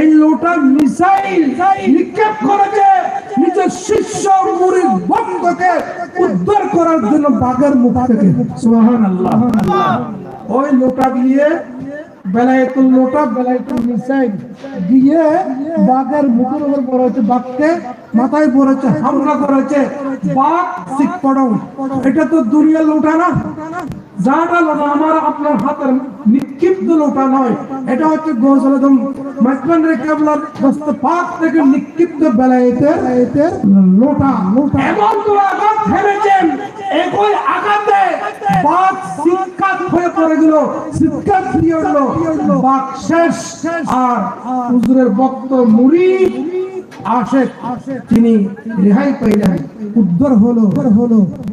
এই লোটা মিসাইল নিক্ষেপ করেছে, নিজের শিষ্য মুরিদ ভক্তকে উদ্ধার করার জন্য বাঘের থেকে। সুবহানাল্লাহ। ওই লোটা দিয়ে বাঘকে মাথায় পড়েছে, হামলা করেছে। এটা তো দুনিয়ার লোটা না। যাটা লোটা আমার আপনার হাতের নিক্ষিপ্ত লোটা নয়। এটা হচ্ছে গোসল একদম মাইক্রন কেবলার দস্ত পাক থেকে নিক্ষিপ্ত বেলায়েতের বেলায়েতের লোটা। লোটা এমন তো আঘাত ফেলেছেন, একই আঘাতে বাঘ শিক্ষাত পড়ে গেল, শিক্ষাত দিয়ে উঠল। বাঘ শেষ, আর হুজুরের বক্ত মুড়ি আশেক, তিনি রেহাই পাইলেন, উদ্ধার হলো হলো।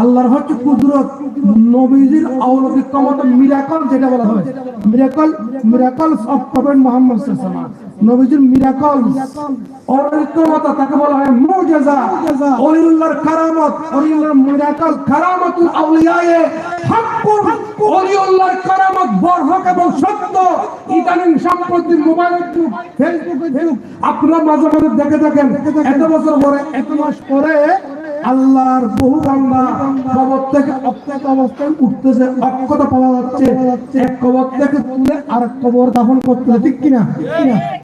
আল্লাহর হচ্ছে কুদরত। নবীজির আওলৌকিক ক্ষমতা মিরাকল যেটা বলা হয়। Miracle miracle of prophet Muhammad সাল্লাল্লাহু নবীজির মিরাকল অলৌকিক ক্ষমতা তাকে বলা হয় মুজিজা। ওলিউল্লাহর কারামত। ওলিউল্লাহর মিরাকল কারামাতুল আউলিয়ায়ে। কারামত বরহক এবং সত্য। ইদানিং সম্প্রতি মোবাইলের যুগ ফেসবুকের যুগ। আপনারা মাঝে মাঝে দেখে থাকেন, এত বছর পরে এত মাস পরে আল্লাহর বহু বান্দা কবর থেকে অক্ষত অবস্থায় উঠতেছে অক্ষত পাওয়া যাচ্ছে। এক কবর থেকে তুলে আর কবর দাফন করতেছে ঠিক কিনা?